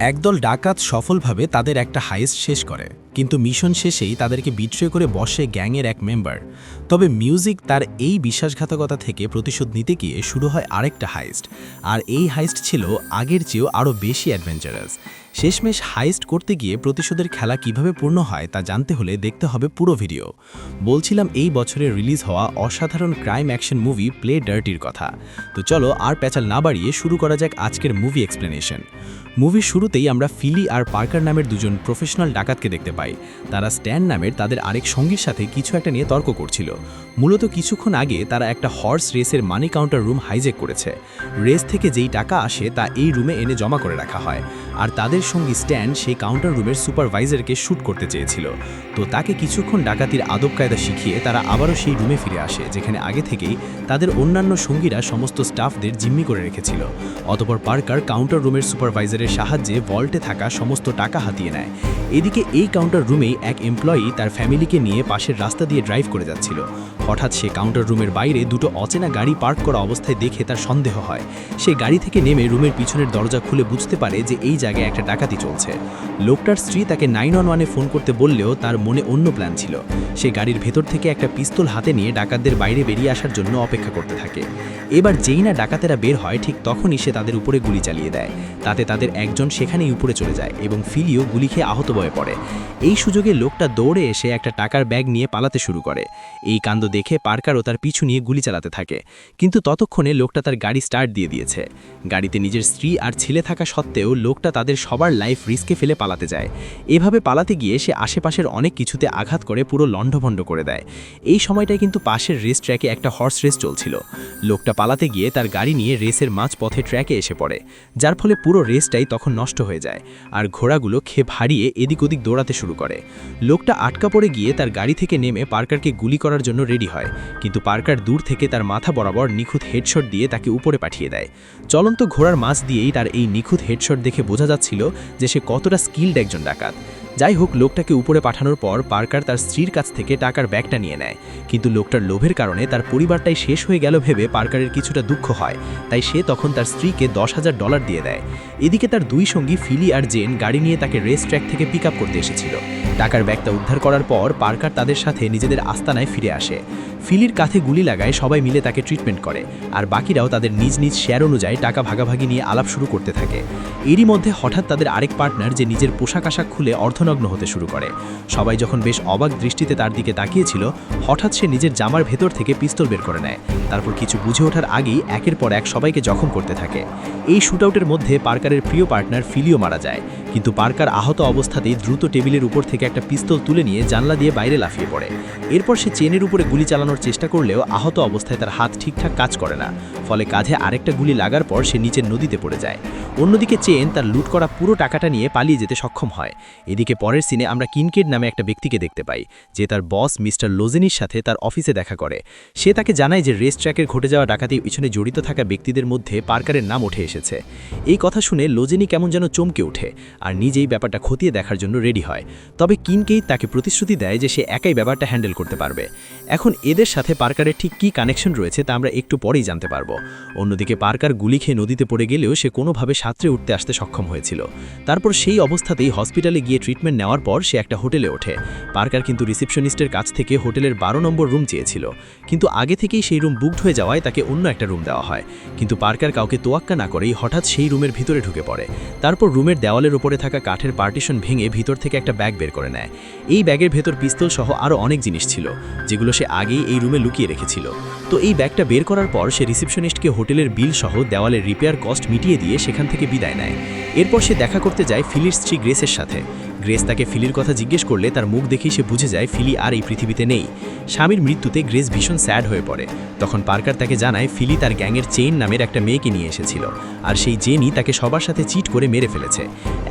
একদল ডাকাত সফলভাবে তাদের একটা হাইস্ট শেষ করে। কিন্তু মিশন শেষেই তাদেরকে বিট্রে করে বসে গ্যাংয়ের এক মেম্বার। তবে মিউজিক তার এই বিশ্বাসঘাতকতা থেকে প্রতিশোধ নিতে গিয়ে শুরু হয় আরেকটা হাইস্ট আর এই হাইস্ট ছিল আগের চেয়েও আরও বেশি অ্যাডভেঞ্চারাস। শেষমেশ হাইস্ট করতে গিয়ে প্রতিশোধের খেলা কীভাবে পূর্ণ হয় তা জানতে হলে দেখতে হবে পুরো ভিডিও। বলছিলাম এই বছরে রিলিজ হওয়া অসাধারণ ক্রাইম অ্যাকশন মুভি প্লে ডার্টির কথা। তো চলো আর প্যাচাল না বাড়িয়ে শুরু করা যাক আজকের মুভি এক্সপ্লেনেশন। মুভির শুরুতেই আমরা ফিলি আর পার্কার নামের দুজন প্রফেশনাল ডাকাতকে দেখতে পাই। তারা স্ট্যান নামের তাদের আরেক সঙ্গীর সাথে কিছু একটা নিয়ে তর্ক করছিল। মূলত কিছুক্ষণ আগে তারা একটা হর্স রেসের মানি কাউন্টার রুম হাইজেক করেছে। রেস থেকে যেই টাকা আসে তা এই রুমে এনে জমা করে রাখা হয়। আর তাদের সঙ্গী স্ট্যান সেই কাউন্টার রুমের সুপারভাইজারকে শ্যুট করতে চেয়েছিল। তো তাকে কিছুক্ষণ ডাকাতির আদব কায়দা শিখিয়ে তারা আবারও সেই রুমে ফিরে আসে, যেখানে আগে থেকেই তাদের অন্যান্য সঙ্গীরা সমস্ত স্টাফদের জিম্মি করে রেখেছিল। অতপর পার্কার কাউন্টার রুমের সুপারভাইজারের সাহায্যে ভল্টে থাকা সমস্ত টাকা হাতিয়ে নেয়। এদিকে এই কাউন্টার রুমেই এক এমপ্লয়ি তার ফ্যামিলিকে নিয়ে পাশের রাস্তা দিয়ে ড্রাইভ করে যাচ্ছিল। হঠাৎ সে কাউন্টার রুমের বাইরে দুটো অচেনা গাড়ি পার্ক করা অবস্থায় দেখে তার সন্দেহ হয়। সে গাড়ি থেকে নেমে রুমের পিছনের দরজা খুলে বুঝতে পারে যে এই জায়গায় একটা ডাকাতি চলছে। লোকটার স্ত্রী তাকে নাইন ওয়ান ওয়ানে ফোন করতে বললেও তার মনে অন্য প্ল্যান ছিল। সে গাড়ির ভেতর থেকে একটা পিস্তল হাতে নিয়ে ডাকাতদের বাইরে বেরিয়ে আসার জন্য অপেক্ষা করতে থাকে। এবার যেই না ডাকাতেরা বের হয়, ঠিক তখনই সে তাদের উপরে গুলি চালিয়ে দেয়। তাতে তাদের একজন সেখানেই উপরে চলে যায় এবং ফিলিও গুলি খেয়ে আহত বয়ে পড়ে। এই সুযোগে লোকটা দৌড়ে এসে একটা টাকার ব্যাগ নিয়ে পালাতে শুরু করে। এই কাণ্ড দেখে পার্কারও তার পিছু নিয়ে গুলি চালাতে থাকে। কিন্তু ততক্ষণে লোকটা তার গাড়ি স্টার্ট দিয়ে দিয়েছে। গাড়িতে নিজের স্ত্রী আর ছেলে থাকা সত্ত্বেও লোকটা তাদের সবার লাইফ রিস্কে ফেলে পালাতে যায়। এভাবে পালাতে গিয়ে সে আশেপাশের অনেক কিছুতে আঘাত করে পুরো লণ্ডভণ্ড করে দেয়। এই সময়টায় কিন্তু পাশের রেস ট্র্যাকে একটা হর্স রেস চলছিল। লোকটা পালাতে গিয়ে তার গাড়ি নিয়ে রেসের মাঝ পথে ট্র্যাকে এসে পড়ে, যার ফলে পুরো রেসটাই তখন নষ্ট হয়ে যায় আর ঘোড়াগুলো খেপ হারিয়ে এদিক ওদিক দৌড়াতে শুরু করে। লোকটা আটকা পড়ে গিয়ে তার গাড়ি থেকে নেমে পার্কারকে গুলি করার জন্য রেডি হয়। কিন্তু পার্কার দূর থেকে তার মাথা বরাবর নিখুঁত হেডশট দিয়ে তাকে উপরে পাঠিয়ে দেয়। চলন্ত ঘোড়ার মাছ দিয়েই তার এই নিখুঁত হেডশট দেখে বোঝা যাচ্ছিল যে সে কতটা স্কিল্ড একজন ডাকাত। যাই হোক, লোকটাকে উপরে পাঠানোর পর পার্কার তার স্ত্রীর কাছ থেকে টাকার ব্যাগটা নিয়ে নেয়। কিন্তু লোকটার লোভের কারণে তার পরিবারটাই শেষ হয়ে গেল ভেবে পার্কারের কিছুটা দুঃখ হয়। তাই সে তখন তার স্ত্রীকে দশ হাজার ডলার দিয়ে দেয়। এদিকে তার দুই সঙ্গী, ফিলি আর জেন, গাড়ি নিয়ে তাকে রেস ট্র্যাক থেকে পিক করতে এসেছিল। টাকার ব্যাগটা উদ্ধার করার পর পার্কার তাদের সাথে নিজেদের আস্তানায় ফিরে আসে। ফিলির কাঁধে গুলি লাগায় সবাই মিলে তাকে ট্রিটমেন্ট করে, আর বাকিরাও তাদের নিজ নিজ শেয়ার অনুযায়ী টাকা ভাগাভাগি নিয়ে আলাপ শুরু করতে থাকে। এরই মধ্যে হঠাৎ তাদের আরেক পার্টনার যে নিজের পোশাক আশাক খুলে অর্ধনগ্ন হতে শুরু করে। সবাই যখন বেশ অবাক দৃষ্টিতে তার দিকে তাকিয়েছিল, হঠাৎ সে নিজের জামার ভেতর থেকে পিস্তল বের করে নেয়। তারপর কিছু বুঝে ওঠার আগেই একের পর এক সবাইকে জখম করতে থাকে। এই শুটআউটের মধ্যে পার্কারের প্রিয় পার্টনার ফিলিও মারা যায়, কিন্তু পার্কার আহত অবস্থাতেই দ্রুত টেবিলের উপর থেকে একটা পিস্তল তুলে নিয়ে জানলা দিয়ে বাইরে লাফিয়ে পড়ে। এরপর সে চেনের উপরে গুলি চালানোর চেষ্টা করলেও আহত অবস্থায় তার হাত ঠিকঠাক কাজ করে না। ফলে কাঁধে আরেকটা গুলি লাগার পর সে নিচের নদীতে পড়ে যায়। অন্যদিকে চেন তার লুট করা পুরো টাকাটা নিয়ে পালিয়ে যেতে সক্ষম হয়। এদিকে পরের সিনে আমরা কিনকেড নামে একটা ব্যক্তিকে দেখতে পাই, যে তার বস মিস্টার লোজেনির সাথে তার অফিসে দেখা করে। সে তাকে জানায় যে রেস ট্র্যাকের ঘটে যাওয়া ডাকাতির পিছনে জড়িত থাকা ব্যক্তিদের মধ্যে পার্কারের নাম উঠে এসেছে। এই কথা শুনে লোজেনি কেমন যেন চমকে ওঠে আর নিজেই ব্যাপারটা খতিয়ে দেখার জন্য রেডি হয়। তবে কিনকেই তাকে প্রতিশ্রুতি দেয় যে সে একাই ব্যাপারটা হ্যান্ডেল করতে পারবে। এখন এদের সাথে পার্কারের ঠিক কী কানেকশন রয়েছে তা আমরা একটু পরেই জানতে পারব। অন্যদিকে পার্কার গুলি খেয়ে নদীতে পড়ে গেলেও সে কোনোভাবে সাঁতরে উঠতে আসতে সক্ষম হয়েছিল। তারপর সেই অবস্থাতেই হসপিটালে গিয়ে ট্রিটমেন্ট নেওয়ার পর সে একটা হোটেলে ওঠে। পার্কার কিন্তু রিসেপশনিস্টের কাছ থেকে হোটেলের বারো নম্বর রুম চেয়েছিল। কিন্তু আগে থেকেই সেই রুম বুকড হয়ে যাওয়ায় তাকে অন্য একটা রুম দেওয়া হয়। কিন্তু পার্কার কাউকে তোয়াক্কা না করেই হঠাৎ সেই রুমের ভিতরে ঢুকে পড়ে। তারপর রুমের দেওয়ালের উপরে থাকা কাঠের পার্টিশন ভেঙে ভিতর থেকে একটা ব্যাগ বের করে নেয়। এই ব্যাগের ভেতর পিস্তল সহ আরও অনেক জিনিস ছিল, যেগুলো সে আগেই এই রুমে লুকিয়ে রেখেছিল। তো এই ব্যাগটা বের করার পর সে রিসেপশনিস্টকে হোটেলের বিল সহ দেওয়ালের রিপেয়ার কস্ট মিটিয়ে দিয়ে সেখান থেকে বিদায় নেয়। এরপর সে দেখা করতে যায় ফিলির স্ত্রী গ্রেসের সাথে। গ্রেস তাকে ফিলির কথা জিজ্ঞেস করলে তার মুখ দেখেই সে বুঝে যায় ফিলি আর এই পৃথিবীতে নেই। স্বামীর মৃত্যুতে গ্রেস ভীষণ স্যাড হয়ে পড়ে। তখন পার্কার তাকে জানায়, ফিলি তার গ্যাংয়ের চেইন নামের একটা মেয়েকে নিয়ে এসেছিল আর সেই জেনই তাকে সবার সাথে চিট করে মেরে ফেলেছে।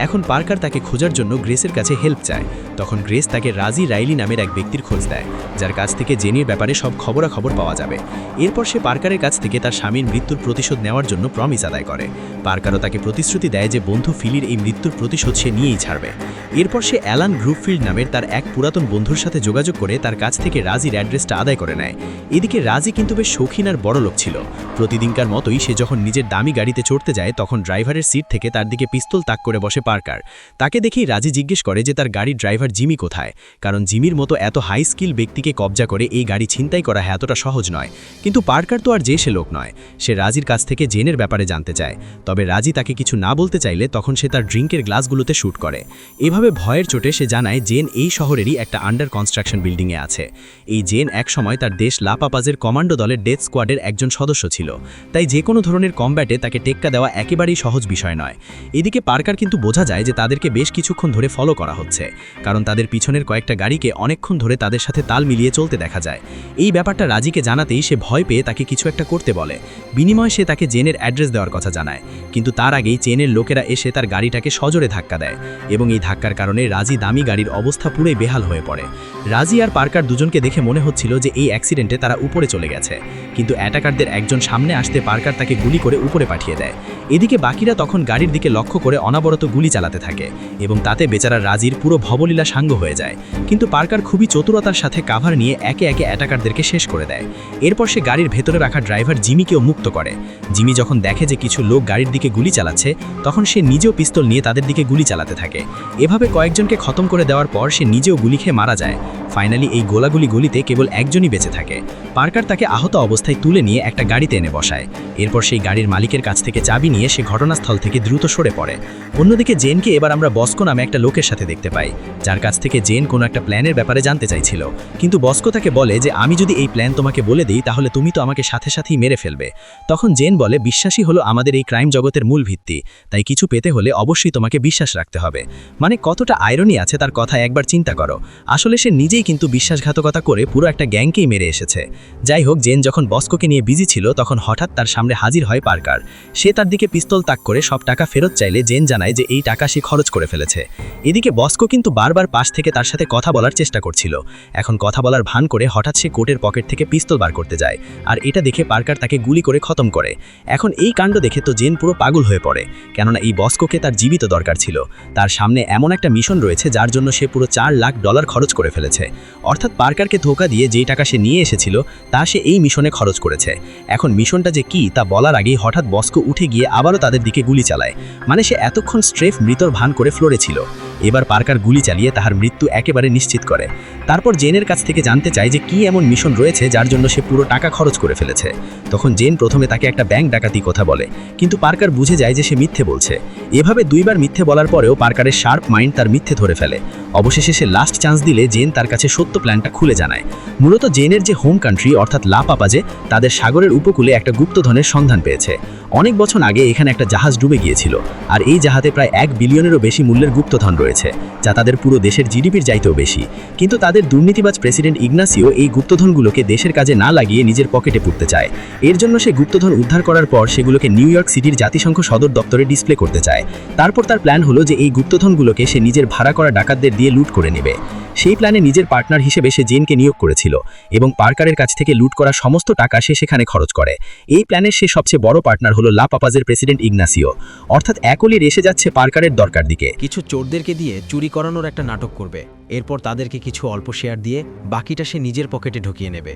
এখন পার্কার তাকে খোঁজার জন্য গ্রেসের কাছে হেল্প চায়। তখন গ্রেস তাকে রাজি রাইলি নামের এক ব্যক্তির খোঁজ দেয়, যার কাছ থেকে জেনির ব্যাপারে সব খবরাখবর পাওয়া যাবে। এরপর সে পার্কারের কাছ থেকে তার স্বামীর মৃত্যুর প্রতিশোধ নেওয়ার জন্য প্রমিস আদায় করে। পার্কারও তাকে প্রতিশ্রুতি দেয় যে বন্ধু ফিলির এই মৃত্যুর প্রতিশোধ সে নিয়েই ছাড়বে। এরপর সে অ্যালান গ্রুপফিল্ড নামের তার এক পুরাতন বন্ধুর সাথে যোগাযোগ করে তার কাছ থেকে রাজির অ্যাড্রেসটা আদায় করে নেয়। এদিকে রাজি কিন্তু বেশ শৌখিন আর বড় লোক ছিল। প্রতিদিনকার মতোই সে যখন নিজের দামি গাড়িতে চড়তে যায়, তখন ড্রাইভারের সিট থেকে তার দিকে পিস্তল তাক করে বসে পার্কার। তাকে দেখেই রাজি জিজ্ঞেস করে যে তার গাড়ির ড্রাইভার জিমি কোথায়? কারণ জিমির মতো এত হাই স্কিল ব্যক্তিকে কবজা করে এই গাড়ি ছিনতাই করা এতটা সহজ নয়। কিন্তু পার্কার তো আর যে সে লোক নয়। সে রাজির কাছ থেকে জেনের ব্যাপারে জানতে চায়। তবে রাজি তাকে কিছু না বলতে চাইলে তখন সে তার ড্রিঙ্কের গ্লাসগুলোতে শ্যুট করে। এভাবে ভয়ের চোটে সে জানায় জেন এই শহরেরই একটা আন্ডার কনস্ট্রাকশন বিল্ডিংয়ে আছে। এই জেন এক সময় তার দেশ লাপাপাজের কমান্ডো দলের ডেথ স্কোয়াডের একজন সদস্য ছিল। তাই যে কোনো ধরনের কম্ব্যাটে তাকে টেক্কা দেওয়া একেবারেই সহজ বিষয় নয়। এদিকে পার্কার কিন্তু বোঝা যায় যে তাদেরকে বেশ কিছুক্ষণ ধরে ফলো করা হচ্ছে। কারণ তাদের পিছনের কয়েকটা গাড়িকে অনেকক্ষণ ধরে তাদের সাথে তাল মিলিয়ে চলতে দেখা যায়। এই ব্যাপারটা রাজিকে জানাতেই সে ভয় পেয়ে তাকে কিছু একটা করতে বলে। বিনিময়ে সে তাকে জেনের অ্যাড্রেস দেওয়ার কথা জানায়। কিন্তু তার আগেই চেনের লোকেরা এসে তার গাড়িটাকে সজোরে ধাক্কা দেয় এবং এই ধাক্কার কারণে রাজি দামি গাড়ির অবস্থা পুরোই বেহাল হয়ে পড়ে। রাজি আর পার্কার দুজনকে দেখে মনে হচ্ছিল যে এই অ্যাক্সিডেন্টে তারা উপরে চলে গেছে। কিন্তু অ্যাটাকারদের একজন সামনে আসতে পার্কার তাকে গুলি করে উপরে পাঠিয়ে দেয়। এদিকে বাকিরা তখন গাড়ির দিকে লক্ষ্য করে অনাবরত গুলি চালাতে থাকে এবং তাতে বেচারা রাজির পুরো ভবলীলা সাঙ্গ হয়ে যায়। কিন্তু পার্কার খুবই চতুরতার সাথে কাভার নিয়ে একে একে অ্যাটাকারদেরকে শেষ করে দেয়। এরপর সে গাড়ির ভেতরে রাখা ড্রাইভার জিমিকেও মুক্ত করে। জিমি যখন দেখে যে কিছু লোক গাড়ির দিকে গুলি চালাচ্ছে, তখন সে নিজেও পিস্তল নিয়ে তাদের দিকে গুলি চালাতে থাকে। এভাবে কয়েকজনকে খতম করে দেওয়ার পর সে নিজেও গুলি খেয়ে মারা যায়। ফাইনালি এই গোলাগুলি গুলিতে কেবল একজনই বেঁচে থাকে। পার্কার তাকে আহত অবস্থায় তুলে নিয়ে একটা গাড়িতে এনে বসায়। এরপর সেই গাড়ির মালিকের কাছ থেকে চাবি নিয়ে সে ঘটনাস্থল থেকে দ্রুত সরে পড়ে। অন্যদিকে জেনকে এবার আমরা বস্কো নামে একটা লোকের সাথে দেখতে পাই, যার কাছ থেকে জেন কোনো একটা প্ল্যানের ব্যাপারে জানতে চাইছিল। কিন্তু বস্কো তাকে বলে যে, আমি যদি এই প্ল্যান তোমাকে বলে দিই, তাহলে তুমি তো আমাকে সাথে সাথেই মেরে ফেলবে। তখন জেন বলে বিশ্বাসী হলো আমাদের এই ক্রাইম জগতের মূল ভিত্তি, তাই কিছু পেতে হলে অবশ্যই তোমাকে বিশ্বাস রাখতে হবে। মানে কতটা আয়রনি আছে তার কথা একবার চিন্তা করো। আসলে সে নিজেই কিন্তু বিশ্বাসঘাতকতা করে পুরো একটা গ্যাংকেই মেরে এসেছে। যাই হোক, জেন যখন বস্কোকে নিয়ে বিজি ছিল, তখন হঠাৎ তার সামনে হাজির হয় পার্কার। সে তার দিকে পিস্তল তাক করে সব টাকা ফেরত চাইলে জেন জানায় যে এই টাকা সে খরচ করে ফেলেছে। এদিকে বস্কো কিন্তু বারবার পাশ থেকে তার সাথে কথা বলার চেষ্টা করছিল। এখন কথা বলার ভান করে হঠাৎ সে কোটের পকেট থেকে পিস্তল বার করতে যায়, আর এটা দেখে পার্কার তাকে গুলি করে খতম করে। এখন এই কাণ্ড দেখে তো জেন পুরো পাগল হয়ে পড়ে, কেননা এই বস্কোকে তার জীবিত দরকার ছিল। তার সামনে এমন একটা মিশন রয়েছে যার জন্য সে পুরো চার লাখ ডলার খরচ করে ফেলেছে। অর্থাৎ পার্কারকে ধোকা দিয়ে যেই টাকা সে নিয়ে এসেছিল, তা সে এই মিশনে খরচ করেছে। এখন মিশনটা যে কি, তা বলার আগেই হঠাৎ বস্কো উঠে গিয়ে আবারও তাদের দিকে গুলি চালায়। মানে সে এতক্ষণ স্ট্রেফ মৃতর ভান করে ফ্লোরে ছিল। এবার পার্কার গুলি চালিয়ে তাহার মৃত্যু একেবারে নিশ্চিত করে। তারপর জেনের কাছ থেকে জানতে চায় যে কি এমন মিশন রয়েছে যার জন্য সে পুরো টাকা খরচ করে ফেলেছে। তখন জেন প্রথমে তাকে একটা ব্যাংক ডাকাতি কথা বলে। কিন্তু পার্কার বুঝে যায় যে সে মিথ্যে বলছে। এভাবে দুইবার মিথ্যে বলার পরেও পার্কারের শার্প মাইন্ড তার মিথ্যে ধরে ফেলে। অবশেষে সে লাস্ট চান্স দিলে জেন তার কাছে সত্য প্ল্যানটা খুলে জানায়। মূলত জেনের যে হোম কান্ট্রি অর্থাৎ লাপাপাজে তাদের সাগরের উপকূলে একটা গুপ্তধনের সন্ধান পেয়েছে। অনেক বছর আগে এখানে একটা জাহাজ ডুবে গিয়েছিল, আর এই জাহাজে প্রায় এক বিলিয়নেরও বেশি মূল্যের গুপ্তধন রয়েছে, যা তাদের পুরো দেশের জিডিপির চাইতেও বেশি। কিন্তু তাদের দুর্নীতিবাজ প্রেসিডেন্ট ইগনাসিও এই গুপ্তধনগুলোকে দেশের কাজে না লাগিয়ে নিজের পকেটে পুড়তে চায়। এর জন্য সে গুপ্তধন উদ্ধার করার পর সেগুলোকে নিউ ইয়র্ক সিটির জাতিসংঘ সদর দপ্তরে ডিসপ্লে করতে চায়। তারপর তার প্ল্যান হলো যে এই গুপ্তধনগুলোকে সে নিজের ভাড়া করা ডাকাতদের দিয়ে লুট করে নেবে। সেই প্ল্যানে নিজের পার্টনার হিসেবে সে জেনকে নিয়োগ করেছিল এবং পার্কারের কাছ থেকে লুট করা সমস্ত টাকা সে সেখানে খরচ করে। এই প্ল্যানের সে সবচেয়ে বড় পার্টনার হলো লা পাপাজের প্রেসিডেন্ট ইগনাসিও। অর্থাৎ একলি রেসে যাচ্ছে পার্কারের দরকার দিকে। কিছু চোরদেরকে দিয়ে চুরি করানোর একটা নাটক করবে। এরপর তাদেরকে কিছু অল্প শেয়ার দিয়ে বাকিটা সে নিজের পকেটে ঢুকিয়ে নেবে।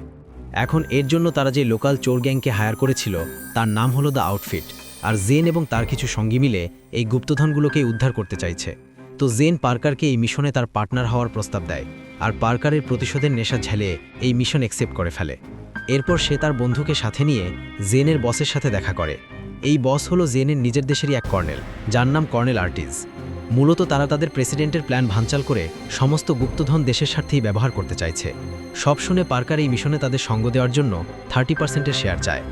এখন এর জন্য তারা যে লোকাল চোর গ্যাংকে হায়ার করেছিল, তার নাম হলো দ্য আউটফিট। আর জেন এবং তার কিছু সঙ্গী মিলে এই গুপ্তধনগুলোকেই উদ্ধার করতে চাইছে। তো জেন পার্কারকে এই মিশনে তার পার্টনার হওয়ার প্রস্তাব দেয় আর পার্কারের প্রতিশোধের নেশা ঝেলে এই মিশন অ্যাকসেপ্ট করে ফেলে। এরপর সে তার বন্ধুকে সাথে নিয়ে জেনের বসের সাথে দেখা করে। এই বস হলো জেনের নিজের দেশেরই এক কর্নেল, যার নাম কর্নেল আর্টিজ। মূলত তারা তাদের প্রেসিডেন্টের প্ল্যান ভাঞ্চাল করে সমস্ত গুপ্তধন দেশের স্বার্থেই ব্যবহার করতে চাইছে। সব শুনে পার্কার এই মিশনে তাদের সঙ্গ দেওয়ার জন্য থার্টি পার্সেন্টের শেয়ার চায়।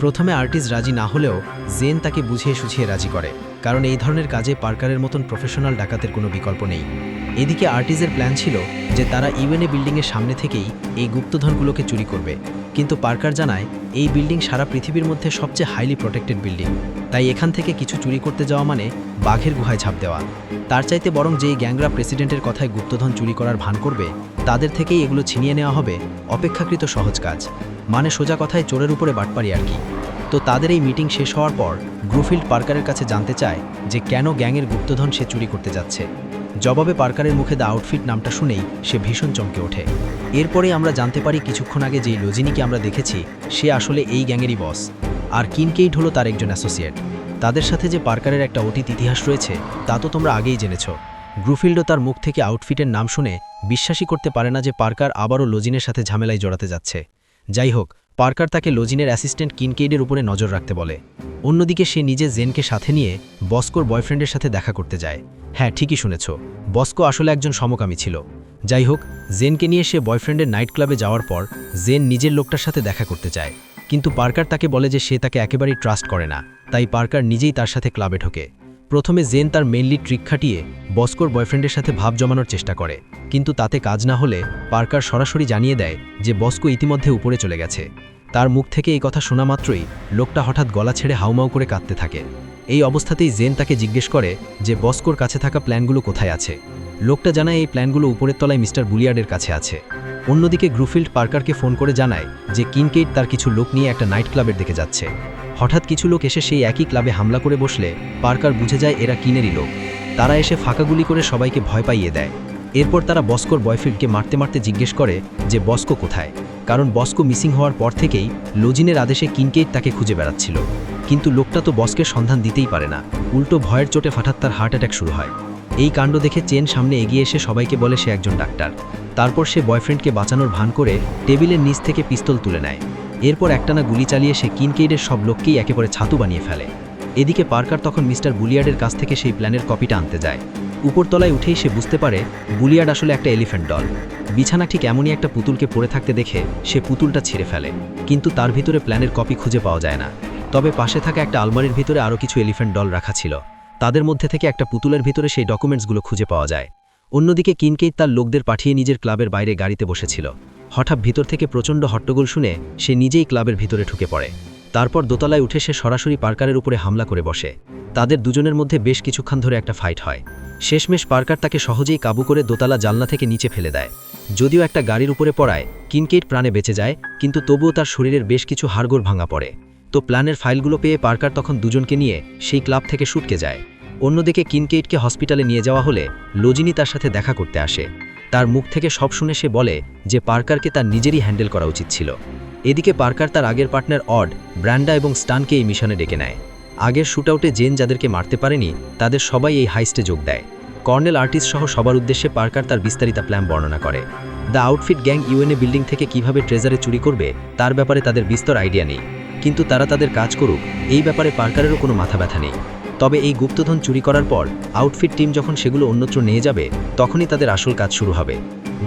প্রথমে আর্টিস্ট রাজি না হলেও জেন তাকে বুঝিয়ে সুঝিয়ে রাজি করে, কারণ এই ধরনের কাজে পার্কারের মতন প্রফেশনাল ডাকাতের কোনো বিকল্প নেই। এদিকে আর্টিজের প্ল্যান ছিল যে তারা ইউএনএ বিল্ডিংয়ের সামনে থেকেই এই গুপ্তধনগুলোকে চুরি করবে, কিন্তু পার্কার জানায়, এই বিল্ডিং সারা পৃথিবীর মধ্যে সবচেয়ে হাইলি প্রোটেক্টেড বিল্ডিং তাই এখান থেকে কিছু চুরি করতে যাওয়া মানে বাঘের গুহায় ঝাঁপ দেওয়া। তার চাইতে বরং যেই গ্যাংরা প্রেসিডেন্টের কথায় গুপ্তধন চুরি করার ভান করবে, তাদের থেকেই এগুলো ছিনিয়ে নেওয়া হবে অপেক্ষাকৃত সহজ কাজ। মানে সোজা কথায় চোরের উপরে বাটপারি আর কি। তো তাদের এই মিটিং শেষ হওয়ার পর গ্রুফিল্ড পার্কারের কাছে জানতে চায় যে কেন গ্যাংয়ের গুপ্তধন সে চুরি করতে যাচ্ছে। জবাবে পার্কারের মুখে দ্য আউটফিট নামটা শুনেই সে ভীষণ চমকে ওঠে। এরপরে আমরা জানতে পারি কিছুক্ষণ আগে যেই লজিনিকে আমরা দেখেছি, সে আসলে এই গ্যাংয়েরই বস। আর কিনকেইট হলো তার একজন অ্যাসোসিয়েট। তাদের সাথে যে পার্কারের একটা অতীত ইতিহাস রয়েছে, তা তো তোমরা আগেই জেনেছ। গ্রুফিল্ডও তার মুখ থেকে আউটফিটের নাম শুনে বিশ্বাসই করতে পারে না যে পার্কার আবারও লজিনের সাথে ঝামেলায় জড়াতে যাচ্ছে। যাই হোক পার্কার তাকে লজিনের অ্যাসিস্ট্যান্ট কিনকেইডের উপরে নজর রাখতে বলে। অন্যদিকে সে নিজে জেনকে সাথে নিয়ে বস্কোর বয়ফ্রেন্ডের সাথে দেখা করতে যায়। হ্যাঁ ঠিকই শুনেছ, বস্কো আসলে একজন সমকামী ছিল। যাই হোক জেনকে নিয়ে সে বয়ফ্রেন্ডের নাইট ক্লাবে যাওয়ার পর জেন নিজের লোকটার সাথে দেখা করতে চায়। কিন্তু পার্কার তাকে বলে যে সে তাকে একেবারেই ট্রাস্ট করে না, তাই পার্কার নিজেই তার সাথে ক্লাবে ঢোকে। প্রথমে জেন তার মেনলি ট্রিক খাটিয়ে বস্কোর বয়ফ্রেন্ডের সাথে ভাব জমানোর চেষ্টা করে। কিন্তু তাতে কাজ না হলে পার্কার সরাসরি জানিয়ে দেয় যে বস্কো ইতিমধ্যে উপরে চলে গেছে। তার মুখ থেকে এই কথা শোনা মাত্রই লোকটা হঠাৎ গলা ছেড়ে হাউমাউ করে কাঁদতে থাকে। এই অবস্থাতেই জেন তাকে জিজ্ঞেস করে যে বস্কোর কাছে থাকা প্ল্যানগুলো কোথায় আছে। লোকটা জানায় এই প্ল্যানগুলো উপরের তলায় মিস্টার বুলিয়ার্ডের কাছে আছে। অন্যদিকে গ্রুফিল্ড পার্কারকে ফোন করে জানায় যে কিনকেইট তার কিছু লোক নিয়ে একটা নাইট ক্লাবের দিকে যাচ্ছে। হঠাৎ কিছু লোক এসে সেই একই ক্লাবে হামলা করে বসলে পার্কার বুঝে যায় এরা কিনেরই লোক। তারা এসে ফাঁকা গুলি করে সবাইকে ভয় পাইয়ে দেয়। এরপর তারা বস্কোর বয়ফ্রেন্ডকে মারতে মারতে জিজ্ঞেস করে যে বস্কো কোথায়। কারণ বস্কো মিসিং হওয়ার পর থেকেই লজিনের আদেশে কিনকেইট তাকে খুঁজে বেড়াচ্ছিল। কিন্তু লোকটা তো বস্কের সন্ধান দিতেই পারে না। উল্টো ভয়ের চোটে হঠাৎ তার হার্ট অ্যাটাক শুরু হয়। এই কাণ্ড দেখে চেন সামনে এগিয়ে এসে সবাইকে বলে সে একজন ডাক্তার। তারপর সে বয়ফ্রেন্ডকে বাঁচানোর ভান করে টেবিলের নিচ থেকে পিস্তল তুলে নেয়। এরপর একটানা গুলি চালিয়ে সে কিনকেইডের সব লোককেই একেবারে ছাতু বানিয়ে ফেলে। এদিকে পার্কার তখন মিস্টার বুলিয়ার্ডের কাছ থেকে সেই প্ল্যানের কপিটা আনতে যায়। উপরতলায় উঠেই সে বুঝতে পারে বুলিয়ার্ড আসলে একটা এলিফ্যান্ট ডল। বিছানা ঠিক এমনই একটা পুতুলকে পড়ে থাকতে দেখে সে পুতুলটা ছিঁড়ে ফেলে। কিন্তু তার ভিতরে প্ল্যানের কপি খুঁজে পাওয়া যায় না। তবে পাশে থাকা একটা আলমারির ভিতরে আরও কিছু এলিফ্যান্ট ডল রাখা ছিল। তাদের মধ্যে থেকে একটা পুতুলের ভিতরে সেই ডকুমেন্টসগুলো খুঁজে পাওয়া যায়। অন্যদিকে কিনকেই তার লোকদের পাঠিয়ে নিজের ক্লাবের বাইরে গাড়িতে বসেছিল। হঠাৎ ভিতর থেকে প্রচণ্ড হট্টগোল শুনে সে নিজেই ক্লাবের ভিতরে ঢুকে পড়ে। তারপর দোতলায় উঠে সে সরাসরি পার্কারের উপরে হামলা করে বসে। তাদের দুজনের মধ্যে বেশ কিছুক্ষণ ধরে একটা ফাইট হয়। শেষমেশ পার্কার তাকে সহজেই কাবু করে দোতলা জানলা থেকে নিচে ফেলে দেয়। যদিও একটা গাড়ির উপরে পড়ায় কিনকেট প্রাণে বেঁচে যায়, কিন্তু তবুও তার শরীরের বেশ কিছু হাড়গোড় ভাঙা পড়ে। তো প্ল্যানের ফাইলগুলো পেয়ে পার্কার তখন দুজনকে নিয়ে সেই ক্লাব থেকে শুটকে যায়। অন্যদিকে কিনকেইটকে হসপিটালে নিয়ে যাওয়া হলে লজিনী তার সাথে দেখা করতে আসে। তার মুখ থেকে সব শুনে সে বলে যে পার্কারকে তার নিজেরই হ্যান্ডেল করা উচিত ছিল। এদিকে পার্কার তার আগের পার্টনার অড, ব্র্যান্ডা এবং স্টানকে এই মিশনে ডেকে নেয়। আগের শুটআউটে জেন যাদেরকে মারতে পারেনি, তাদের সবাই এই হাইস্টে যোগ দেয়। কর্নেল আর্টিস্ট সহ সবার উদ্দেশ্যে পার্কার তার বিস্তারিত প্ল্যান বর্ণনা করে। The outfit gang UNA building থেকে কীভাবে ট্রেজারে চুরি করবে, তার ব্যাপারে তাদের বিস্তর আইডিয়া নেই। কিন্তু তারা তাদের কাজ করুক, এই ব্যাপারে পার্কারেরও কোনো মাথা ব্যথা নেই। তবে এই গুপ্তধন চুরি করার পর আউটফিট টিম যখন সেগুলো অন্যত্র নিয়ে যাবে, তখনই তাদের আসল কাজ শুরু হবে।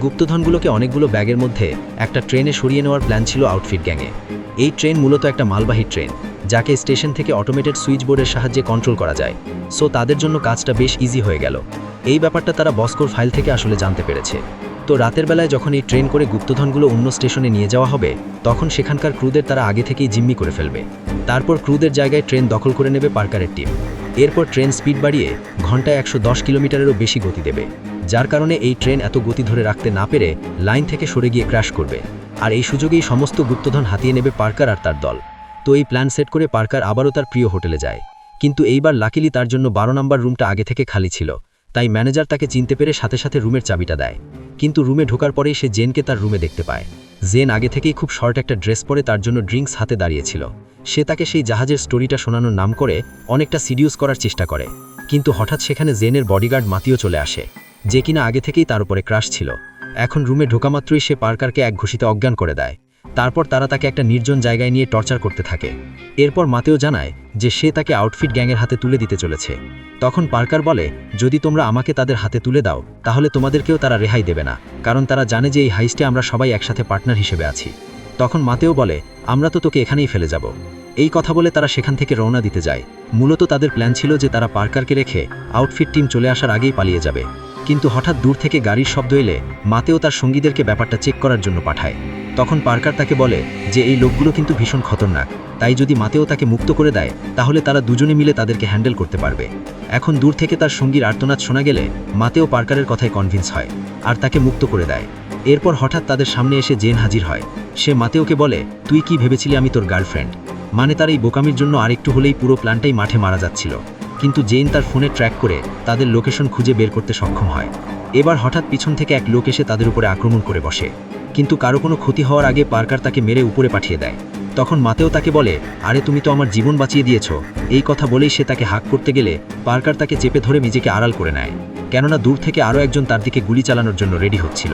গুপ্তধনগুলোকে অনেকগুলো ব্যাগের মধ্যে একটা ট্রেনে সরিয়ে নেওয়ার প্ল্যান ছিল আউটফিট গ্যাংয়ে এই ট্রেন মূলত একটা মালবাহী ট্রেন, যাকে স্টেশন থেকে অটোমেটেড সুইচ বোর্ডের সাহায্যে কন্ট্রোল করা যায়। সো তাদের জন্য কাজটা বেশ ইজি হয়ে গেল। এই ব্যাপারটা তারা বস্কোর ফাইল থেকে আসলে জানতে পেরেছে। তো রাতের বেলায় যখন এই ট্রেন করে গুপ্তধনগুলো অন্য স্টেশনে নিয়ে যাওয়া হবে, তখন সেখানকার ক্রুদের তারা আগে থেকেই জিম্মি করে ফেলবে। তারপর ক্রুদের জায়গায় ট্রেন দখল করে নেবে পার্কারের টিম এরপর ট্রেন স্পিড বাড়িয়ে ঘন্টায় একশো কিলোমিটারেরও বেশি গতি দেবে, যার কারণে এই ট্রেন এত গতি ধরে রাখতে না পেরে লাইন থেকে সরে গিয়ে ক্র্যাশ করবে। আর এই সুযোগেই সমস্ত গুপ্তধন হাতিয়ে নেবে পার্কার আর তার দল। তো এই প্ল্যান সেট করে পার্কার আবারও তার প্রিয় হোটেলে যায়। কিন্তু এইবার লাকিলি তার জন্য বারো নম্বর রুমটা আগে থেকে খালি ছিল, তাই ম্যানেজার তাকে চিনতে পেরে সাথে সাথে রুমের চাবিটা দেয়। কিন্তু রুমে ঢোকার পরেই সে জেনকে তার রুমে দেখতে পায়। জেন আগে থেকেই খুব শর্ট একটা ড্রেস পরে তার জন্য ড্রিঙ্কস হাতে দাঁড়িয়েছিল। সে তাকে সেই জাহাজের স্টোরিটা শোনানোর নাম করে অনেকটা সিডিউস করার চেষ্টা করে। কিন্তু হঠাৎ সেখানে জেনের বডিগার্ড মাতিও চলে আসে, যে কিনা আগে থেকেই তার উপরে ক্রাশ ছিল। এখন রুমে ঢোকামাত্রই সে পার্কারকে এক ঘুষিতে অজ্ঞান করে দেয়। তারপর তারা তাকে একটা নির্জন জায়গায় নিয়ে টর্চার করতে থাকে। এরপর মাতেও জানায় যে সে তাকে আউটফিট গ্যাংয়ের হাতে তুলে দিতে চলেছে। তখন পার্কার বলে, যদি তোমরা আমাকে তাদের হাতে তুলে দাও, তাহলে তোমাদেরকেও তারা রেহাই দেবে না, কারণ তারা জানে যে এই হাইস্টে আমরা সবাই একসাথে পার্টনার হিসেবে আছি। তখন মাতেও বলে, আমরা তো তোকে এখানেই ফেলে যাব। এই কথা বলে তারা সেখান থেকে রওনা দিতে যায়। মূলত তাদের প্ল্যান ছিল যে তারা পার্কারকে রেখে আউটফিট টিম চলে আসার আগেই পালিয়ে যাবে। কিন্তু হঠাৎ দূর থেকে গাড়ির শব্দ এলে মাতেও তার সঙ্গীদেরকে ব্যাপারটা চেক করার জন্য পাঠায়। তখন পার্কার তাকে বলে যে, এই লোকগুলো কিন্তু ভীষণ খতরনাক। তাই যদি মাতেও তাকে মুক্ত করে দেয়, তাহলে তারা দুজনে মিলে তাদেরকে হ্যান্ডেল করতে পারবে। এখন দূর থেকে তার সঙ্গীর আর্তনাদ শোনা গেলে মাতেও পার্কারের কথায় কনভিন্স হয় আর তাকে মুক্ত করে দেয়। এরপর হঠাৎ তাদের সামনে এসে জেন হাজির হয়। সে মাতেওকে বলে, তুই কি ভেবেছিলি আমি তোর গার্লফ্রেন্ড? মানে তার এই বোকামির জন্য আরেকটু হলেই পুরো প্ল্যানটাই মাঠে মারা যাচ্ছিল। কিন্তু জেন তার ফোনে ট্র্যাক করে তাদের লোকেশন খুঁজে বের করতে সক্ষম হয়। এবার হঠাৎ পিছন থেকে এক লোক এসে তাদের উপরে আক্রমণ করে বসে। কিন্তু কারও কোনো ক্ষতি হওয়ার আগে পার্কার তাকে মেরে উপরে পাঠিয়ে দেয়। তখন মাতেও তাকে বলে, আরে তুমি তো আমার জীবন বাঁচিয়ে দিয়েছ। এই কথা বলেই সে তাকে হাক করতে গেলে পার্কার তাকে চেপে ধরে নিজেকে আড়াল করে নেয়। কেননা দূর থেকে আরও একজন তার দিকে গুলি চালানোর জন্য রেডি হচ্ছিল।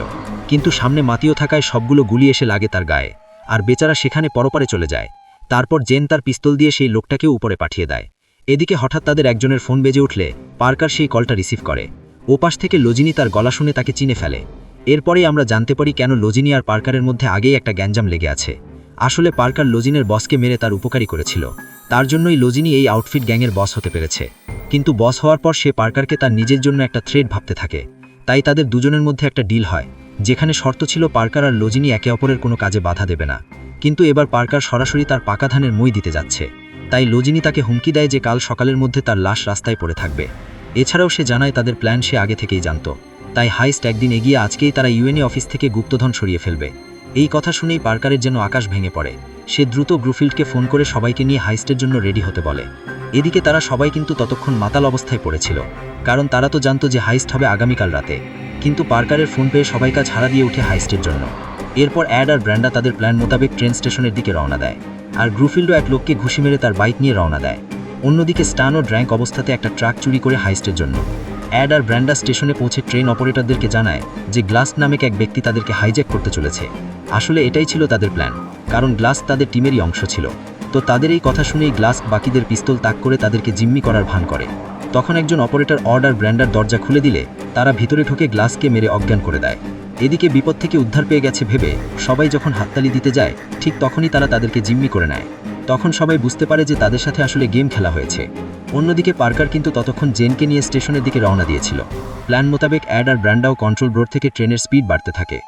কিন্তু সামনে মাতিও থাকায় সবগুলো গুলি এসে লাগে তার গায়ে। আর বেচারা সেখানে পরপারে চলে যায়। তারপর জেন তার পিস্তল দিয়ে সেই লোকটাকেও উপরে পাঠিয়ে দেয়। এদিকে হঠাৎ তাদের একজনের ফোন বেজে উঠলে পার্কার সেই কলটা রিসিভ করে। ওপাশ থেকে লজিনি তার গলা শুনে তাকে চিনে ফেলে। এরপরেই আমরা জানতে পারি কেন লজিনি আর পার্কারের মধ্যে আগেই একটা গ্যাঞ্জাম লেগে আছে। আসলে পার্কার লজিনের বসকে মেরে তার উপকারী করেছিল। তার জন্যই লজিনি এই আউটফিট গ্যাংয়ের বস হতে পেরেছে। কিন্তু বস হওয়ার পর সে পার্কারকে তার নিজের জন্য একটা থ্রেড ভাবতে থাকে। তাই তাদের দুজনের মধ্যে একটা ডিল হয়। যেখানে শর্ত ছিল পার্কার আর লজিনি একে অপরের কোনো কাজে বাধা দেবে না। কিন্তু এবার পার্কার সরাসরি তার পাকা ধানের মই দিতে যাচ্ছে। তাই লজিনি তাকে হুমকি দেয় যে কাল সকালের মধ্যে তার লাশ রাস্তায় পড়ে থাকবে। এছাড়াও সে জানায় তাদের প্ল্যান সে আগে থেকেই জানত। তাই হাইস্ট একদিন এগিয়ে আজকেই তারা ইউএনএ অফিস থেকে গুপ্তধন সরিয়ে ফেলবে। এই কথা শুনেই পার্কারের যেন আকাশ ভেঙে পড়ে। সে দ্রুত গ্রুফিল্ডকে ফোন করে সবাইকে নিয়ে হাইস্টের জন্য রেডি হতে বলে। এদিকে তারা সবাই কিন্তু ততক্ষণ মাতাল অবস্থায় পড়েছিল, কারণ তারা তো জানতো যে হাইস্ট হবে আগামীকাল রাতে। কিন্তু পার্কারের ফোন পেয়ে সবাই কাজ হারা দিয়ে উঠে হাইস্টের জন্য। এরপর অ্যাড আর ব্র্যান্ডা তাদের প্ল্যান মোতাবেক ট্রেন স্টেশনের দিকে রওনা দেয়, আর গ্রুফিল্ডও এক লোককে ঘুষি মেরে তার বাইক নিয়ে রওনা দেয়। অন্যদিকে স্টান ও ড্র্যাঙ্ক অবস্থাতে একটা ট্রাক চুরি করে হাইস্টের জন্য। অ্যাড আর ব্র্যান্ডা স্টেশনে পৌঁছে ট্রেন অপারেটরদেরকে জানায় যে গ্লাস নামেক এক ব্যক্তি তাদেরকে হাইজ্যাক করতে চলেছে। আসলে এটাই ছিল তাদের প্ল্যান, কারণ গ্লাস তাদের টিমেরই অংশ ছিল। তো তাদের এই কথা শুনেই গ্লাস বাকিদের পিস্তল তাক করে তাদেরকে জিম্মি করার ভান করে। তখন একজন অপারেটর অর্ডার ব্র্যান্ডার দরজা খুলে দিলে তারা ভিতরে ঢুকে গ্লাসকে মেরে অজ্ঞান করে দেয়। এদিকে বিপদ থেকে উদ্ধার পেয়ে গেছে ভেবে সবাই যখন হাততালি দিতে যায়, ঠিক তখনই তারা তাদেরকে জিম্মি করে নেয়। তখন সবাই বুঝতে পারে যে তাদের সাথে আসলে গেম খেলা হয়েছে। অন্যদিকে পার্কার কিন্তু ততক্ষণ জেনকে নিয়ে স্টেশনের দিকে রওনা দিয়েছিল। প্ল্যান মোতাবেক অ্যাড আর ব্র্যান্ডাও কন্ট্রোল বোর্ড থেকে ট্রেনের স্পিড বাড়তে থাকে।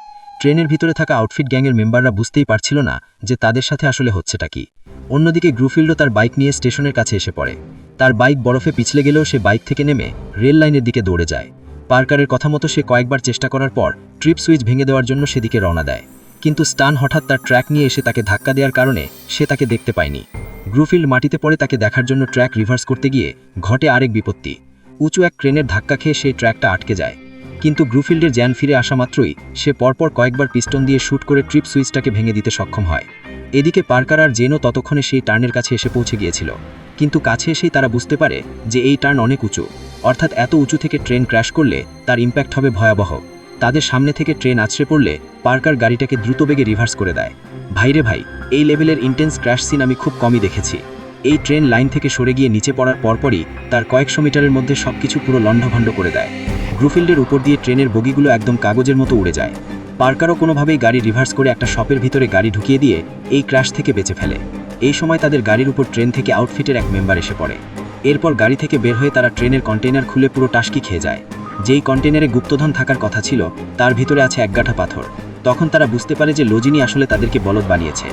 ট্রেনের ভিতরে থাকা আউটফিট গ্যাংয়ের মেম্বাররা বুঝতেই পারছিল না যে তাদের সাথে আসলে হচ্ছেটা কি। অন্যদিকে গ্রুফিল্ডও তার বাইক নিয়ে স্টেশনের কাছে এসে পড়ে। তার বাইক বরফে পিছলে গেলেও সে বাইক থেকে নেমে রেল লাইনের দিকে দৌড়ে যায়। পার্কারের কথা মতো সে কয়েকবার চেষ্টা করার পর ট্রিপ সুইচ ভেঙে দেওয়ার জন্য সেদিকে রওনা দেয়। কিন্তু স্টান হঠাৎ তার ট্র্যাক নিয়ে এসে তাকে ধাক্কা দেওয়ার কারণে সে তাকে দেখতে পায়নি। গ্রুফিল্ড মাটিতে পড়ে তাকে দেখার জন্য ট্র্যাক রিভার্স করতে গিয়ে ঘটে আরেক বিপত্তি। উঁচু এক ক্রেনের ধাক্কা খেয়ে সেই ট্র্যাকটা আটকে যায়। কিন্তু গ্রুফিল্ডের জ্যান ফিরে আসা মাত্রই সে পরপর কয়েকবার পিস্টন দিয়ে শ্যুট করে ট্রিপ সুইচটাকে ভেঙে দিতে সক্ষম হয়। এদিকে পার্কার আর জেনও ততক্ষণে সেই টার্নের কাছে এসে পৌঁছে গিয়েছিল। কিন্তু কাছে এসেই তারা বুঝতে পারে যে এই টার্ন অনেক উঁচু। অর্থাৎ এত উঁচু থেকে ট্রেন ক্র্যাশ করলে তার ইম্প্যাক্ট হবে ভয়াবহ। তাদের সামনে থেকে ট্রেন আছড়ে পড়লে পার্কার গাড়িটাকে দ্রুত বেগে রিভার্স করে দেয়। ভাইরে ভাই, এই লেভেলের ইন্টেন্স ক্র্যাশ সিন আমি খুব কমই দেখেছি। এই ট্রেন লাইন থেকে সরে গিয়ে নিচে পড়ার পরপরই তার কয়েকশো মিটারের মধ্যে সবকিছু পুরো লণ্ডভণ্ড করে দেয়। গ্রুফিল্ডের উপর দিয়ে ট্রেনের বগিগুলো একদম কাগজের মতো উড়ে যায়। পার্কারও কোনোভাবেই গাড়ি রিভার্স করে একটা শপের ভিতরে গাড়ি ঢুকিয়ে দিয়ে এই ক্র্যাশ থেকে বেঁচে ফেলে। এই সময় তাদের গাড়ির উপর ট্রেন থেকে আউটফিটের এক মেম্বার এসে পড়ে। এরপর গাড়ি থেকে বের হয়ে তারা ট্রেনের কন্টেইনার খুলে পুরো টাস্কি খেয়ে যায়। যেই কন্টেইনারে গুপ্তধন থাকার কথা ছিল, তার ভিতরে আছে একগাঠা পাথর। তখন তারা বুঝতে পারে যে লজিনি আসলে তাদেরকে বলদ বানিয়েছে।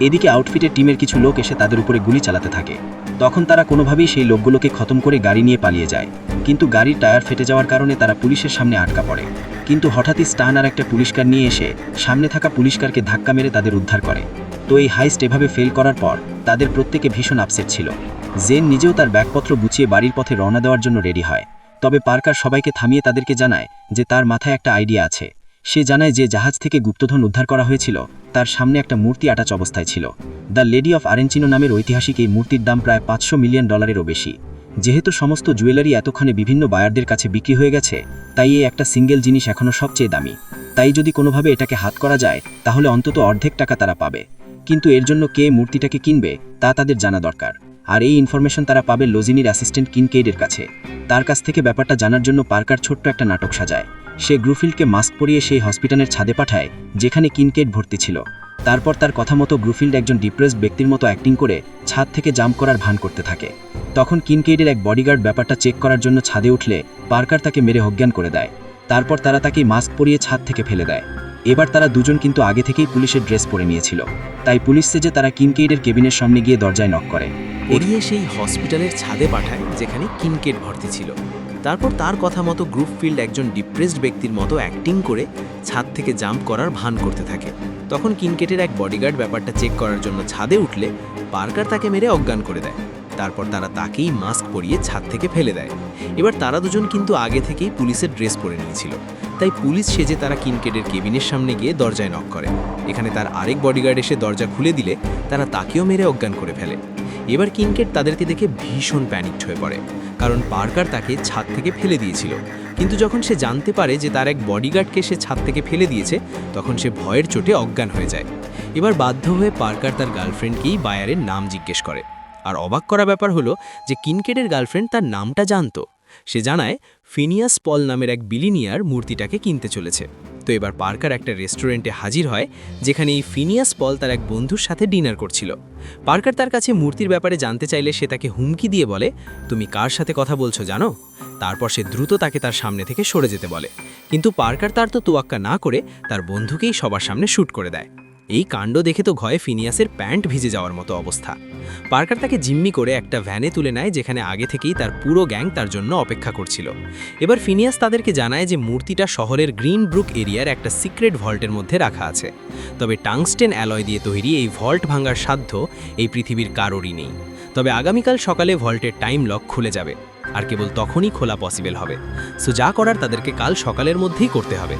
এদিকে আউটফিটের টিমের কিছু লোক এসে তাদের উপরে গুলি চালাতে থাকে। তখন তারা কোনোভাবেই সেই লোকগুলোকে খতম করে গাড়ি নিয়ে পালিয়ে যায়। কিন্তু গাড়ির টায়ার ফেটে যাওয়ার কারণে তারা পুলিশের সামনে আটকা পড়ে। কিন্তু হঠাৎই স্টান আর একটা পুলিশকার নিয়ে এসে সামনে থাকা পুলিশকারকে ধাক্কা মেরে তাদের উদ্ধার করে। তো এই হাইস্ট এভাবে ফেল করার পর তাদের প্রত্যেকে ভীষণ আপসেট ছিল। জেন নিজেও তার ব্যাগপত্র গুছিয়ে বাড়ির পথে রওনা দেওয়ার জন্য রেডি হয়। তবে পার্কার সবাইকে থামিয়ে তাদেরকে জানায় যে তার মাথায় একটা আইডিয়া আছে। সে জানায় যে জাহাজ থেকে গুপ্তধন উদ্ধার করা হয়েছিল, তার সামনে একটা মূর্তি আটাচ অবস্থায় ছিল। দ্য লেডি অফ আরেঞ্চিনো নামের ঐতিহাসিক এই মূর্তির দাম প্রায় পাঁচশো মিলিয়ন ডলারেরও বেশি। যেহেতু সমস্ত জুয়েলারি এতক্ষণে বিভিন্ন বায়ারদের কাছে বিক্রি হয়ে গেছে, তাই এই একটা সিঙ্গেল জিনিস এখনও সবচেয়ে দামি। তাই যদি কোনোভাবে এটাকে হাত করা যায়, তাহলে অন্তত অর্ধেক টাকা তারা পাবে। কিন্তু এর জন্য কে মূর্তিটাকে কিনবে, তা তাদের জানা দরকার। আর এই ইনফরমেশন তারা পাবে লজিনির অ্যাসিস্ট্যান্ট কিনকেইডের কাছে। তার কাছ থেকে ব্যাপারটা জানার জন্য পার্কার ছোট্ট একটা নাটক সাজায়। সে গ্রুফিল্ডকে মাস্ক পরিয়ে সেই হসপিটালের ছাদে পাঠায়, যেখানে কিনকেট ভর্তি ছিল। তারপর তার কথা মতো গ্রুফিল্ড একজন ডিপ্রেসড ব্যক্তির মতো অ্যাক্টিং করে ছাদ থেকে জাম্প করার ভান করতে থাকে। তখন কিনকেইডের এক বডিগার্ড ব্যাপারটা চেক করার জন্য ছাদে উঠলে পার্কার তাকে মেরে অজ্ঞান করে দেয়। তারপর তারা তাকে মাস্ক পরিয়ে ছাদ থেকে ফেলে দেয়। এবার তারা দুজন কিন্তু আগে থেকেই পুলিশের ড্রেস পরে নিয়েছিল। তাই পুলিশ সেজে তারা কিনকেইডের কেবিনের সামনে গিয়ে দরজায় নক করে। এড়িয়ে সেই হসপিটালের ছাদে পাঠায়, যেখানে কিনকেট ভর্তি ছিল। তারপর তার কথা মতো গ্রুপ ফিল্ড একজন ডিপ্রেসড ব্যক্তির মতো অ্যাক্টিং করে ছাদ থেকে জাম্প করার ভান করতে থাকে। তখন কিনকেটের এক বডিগার্ড ব্যাপারটা চেক করার জন্য ছাদে উঠলে পার্কার তাকে মেরে অজ্ঞান করে দেয়। তারপর তারা তাকেই মাস্ক পরিয়ে ছাদ থেকে ফেলে দেয়। এবার তারা দুজন কিন্তু আগে থেকেই পুলিশের ড্রেস পরে নিয়েছিল। তাই পুলিশ সেজে তারা কিনকেডের কেবিনের সামনে গিয়ে দরজায় নক করে। এখানে তার আরেক বডিগার্ড এসে দরজা খুলে দিলে তারা তাকেও মেরে অজ্ঞান করে ফেলে। এবার কিনকেট তাদেরকে দেখে ভীষণ প্যানিকড হয়ে পড়ে। কারণ পার্কার তাকে ছাদ থেকে ফেলে দিয়েছিল। কিন্তু যখন সে জানতে পারে যে তার এক বডিগার্ডকে সে ছাদ থেকে ফেলে দিয়েছে, তখন সে ভয়ের চোটে অজ্ঞান হয়ে যায়। এবার বাধ্য হয়ে পার্কার তার গার্লফ্রেন্ডকেই বায়ারের নাম জিজ্ঞেস করে। আর অবাক করা ব্যাপার হলো যে কিনকেডের গার্লফ্রেন্ড তার নামটা জানতো। সে জানায়, ফিনিয়াস পল নামের এক বিলিনিয়ার মূর্তিটাকে কিনতে চলেছে। তো এবার পার্কার একটা রেস্টুরেন্টে হাজির হয়, যেখানে এই ফিনিয়াস পল তার এক বন্ধুর সাথে ডিনার করছিল। পার্কার তার কাছে মূর্তির ব্যাপারে জানতে চাইলে সে তাকে হুমকি দিয়ে বলে, তুমি কার সাথে কথা বলছো জানো? তারপর সে দ্রুত তাকে তার সামনে থেকে সরে যেতে বলে। কিন্তু পার্কার তার তো তোয়াক্কা না করে তার বন্ধুকেই সবার সামনে শ্যুট করে দেয়। এই কাণ্ড দেখে তো ঘয়ে ফিনিয়াসের প্যান্ট ভিজে যাওয়ার মতো অবস্থা। পার্কার তাকে জিম্মি করে একটা ভ্যানে তুলে নেয়, যেখানে আগে থেকেই তার পুরো গ্যাং তার জন্য অপেক্ষা করছিল। এবার ফিনিয়াস তাদেরকে জানায় যে মূর্তিটা শহরের গ্রিন ব্রুক এরিয়ার একটা সিক্রেট ভল্টের মধ্যে রাখা আছে। তবে টাংস্টেন অ্যালয় দিয়ে তৈরি এই ভল্ট ভাঙার সাধ্য এই পৃথিবীর কারোরই নেই। তবে আগামীকাল সকালে ভল্টের টাইম লক খুলে যাবে, আর কেবল তখনই খোলা পসিবল হবে। সো যা করার তাদেরকে কাল সকালের মধ্যেই করতে হবে।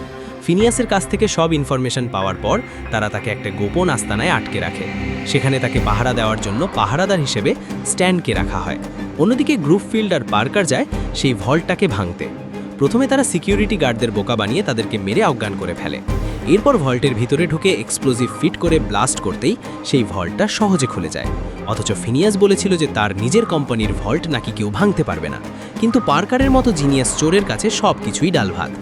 ফিনিয়াসের কাছ থেকে সব ইনফরমেশন পাওয়ার পর তারা তাকে একটা গোপন আস্তানায় আটকে রাখে। সেখানে তাকে পাহারা দেওয়ার জন্য পাহারাদার হিসেবে স্ট্যান্ডকে রাখা হয়। অন্যদিকে গ্রুপ ফিল্ড আর পার্কার যায় সেই ভল্টটাকে ভাঙতে। প্রথমে তারা সিকিউরিটি গার্ডদের বোকা বানিয়ে তাদেরকে মেরে অজ্ঞান করে ফেলে। এরপর ভল্টের ভিতরে ঢুকে এক্সপ্লোজিভ ফিট করে ব্লাস্ট করতেই সেই ভল্টটা সহজে খুলে যায়। অথচ ফিনিয়াস বলেছিল যে তার নিজের কোম্পানির ভল্ট নাকি কেউ ভাঙতে পারবে না। কিন্তু পার্কারের মতো জিনিয়াস চোরের কাছে সব কিছুই ডাল ভাত